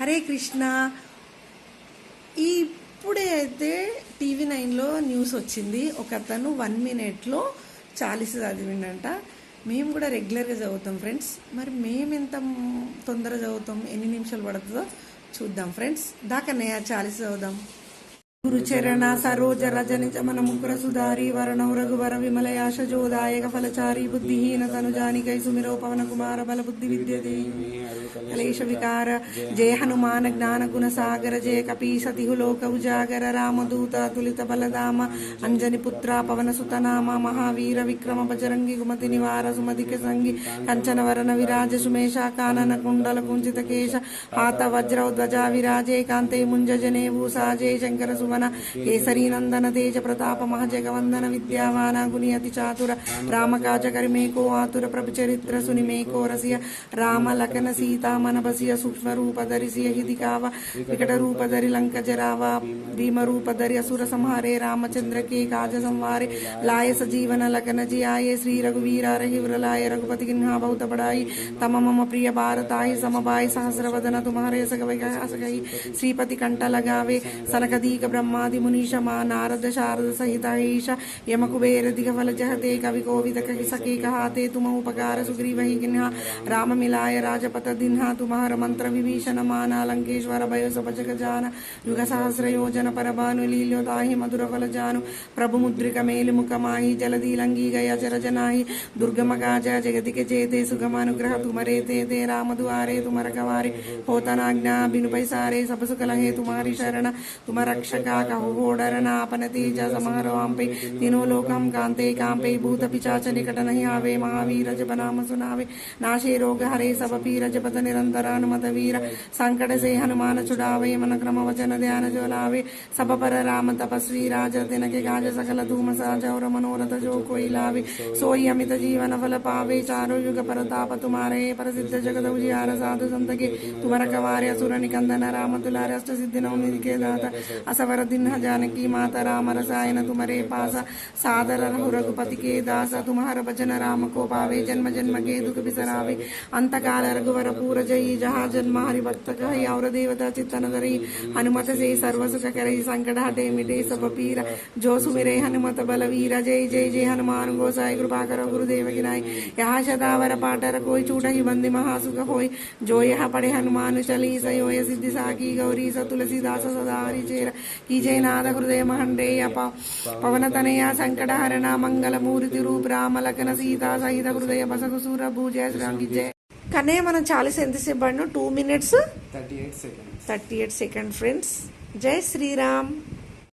హరే కృష్ణ. ఇప్పుడే అయితే టీవీ నైన్లో న్యూస్ వచ్చింది. ఒక అతను వన్ మినిట్లో చాలీస్ చదివిండంట. మేము కూడా రెగ్యులర్గా చదువుతాం ఫ్రెండ్స్. మరి మేము ఎంత తొందర చదువుతాం? ఎన్ని నిమిషాలు పడుతుందో చూద్దాం ఫ్రెండ్స్. దాకనే చాలీస్ చదువుదాం. గురుచరణ సరోజ రజనిజ మన ముగ్గుర సుధారి వరణౌ రఘువర విమలయాశ జోదాయక ఫలచారి బుద్ధిహీన తనుజానికై సుమిరో పవన కుమార బల బుద్ధి విద్యతే. కలేశ వికార జయ హనుమాన జ్ఞాన గుణ సాగర జయ కపీసతిహు లోక ఉజాగర రామదూత తులిత బలదామ అంజని పుత్ర పవన సుతనామ మహావీర విక్రమ బజరంగి గుమతి నివార సుమతిక సంగి కంచన వరణ విరాజ సుమేష కానన కుండల కుంచిత కేశ హాత వజ్ర ధ్వజ విరాజే కాంతే ముంజ జనే భూసాజే శంకర సువన కేసరీ నందన తేజ ప్రతాప మహజగవందన విద్యావాన గుని అతి చాతుర రామకాజ కరిమేకో ఆతుర ప్రభు చరిత్ర సుని మేకో రసియ రామ లకన సీతా మనబసియ సూక్ష్మ రూప ధరిసియ హిది కావ చింతామణపసియ సూక్ష్మరూపధరిసియ హిదికావ వికటరూపధరి లంకజరావ భీమరూపధరి అసుర సంహారే రామచంద్రకే కాజ సంహారే లాయ సజీవన లకనజి ఆయ శ్రీ రఘువీర రఘువరలాయ రఘుపతి గిన్హా బౌతపడాయి తమ మమ ప్రియ భారతాయి సమబాయి సహస్రవదన తుమారే సగవై శ్రీపతి కంట లగావే సనకదీక బ్రహ్మాది మునీష మా నారద శారద సహిత ఈష యమకుబేర దిగఫల జహతే కవి కోవిద కహి సఖీ కహాతే తుమ ఉపకార సుగ్రీవహి గిన్హా రామమిలాయ రాజపత దిన గజసిన్హాతు మహరమంత్ర విభీషణ మానాలంకేశ్వర భయసుభజగజాన యుగ సహస్రయోజన పరభాను లీల్యోదాహి మధురఫలజాను ప్రభుముద్రిక మేలుముఖమాహి జలదీలంగి గయ జరజనాహి దుర్గమగాజ జగతిక చేతే సుగమానుగ్రహ తుమరే తే రామదువారే తుమరకవారి పోతనాజ్ఞా బినుపై సారే సబసు కలహే తుమారి శరణ తుమరక్షకా కహోడరనాపన తేజ సమహరవాంపై తినో లోకం కాంతే కాంపై భూత పిచాచ నికట నహి ఆవే మహావీర జపనామ సునావే నాశే రోగ హరే సభ పీర జపత నిరంతరానుమత వీర సంకట సే హనుమాన చుడావే మన క్రమవచన ధ్యాన జోలావే సపపర రామ తపస్వి రాజ తినకి గాజ సకల ధూమ సహజౌర మనోరథ జో కోయిలావే సోయి అమిత జీవన ఫల పావే చారు యుగ పరతాప తుమారే ప్రసిద్ధ జగదౌ జిహార సాధు సంతకి తుమర కవారి అసురని కందన రామ తులారి అష్ట సిద్ధి నౌనిధికే దాత అసవర దిన్న జానకి మాత రామ రసాయన తుమరే పాస సాదర రఘుపతికే దాస తుమార భజన రామ కో పావే జన్మ జన్మ దుఃఖ బిసరావే అంతకాల రఘువరపు ఊరజయి జహాజన్మ హరిభక్తక యౌర దేవత చిత్తనదరి హనుమత జయ సర్వసుఖకరై సంకటాటే మిటే సపపీర జోసుమిరే హనుమత బలవీర జయ జయ జయ హనుమాను గోసాయి కృపాకర గురుదేవగినాయ్ యహ శతావర పాటర కోయి చూటహి వంది మహాసుఖ హోయ్ జో యహ పడే హనుమాను చలీస యోయ సిద్ధి సాకి గౌరీ స తులసి దాస సదా హరిచేర ఈ జయనాథ హృదయ మహండేయ పవనతనయ సంకటహరణ మంగళమూర్తి రూప రామలకన సీతా సహిత హృదయ బసకు సూర భూజయ శ్రాంగి జయ. కన్నయ్య మనం చాలీస్ ఎంతసేపు పడిన? Two minutes thirty eight seconds thirty eight second friends Jai Shriram.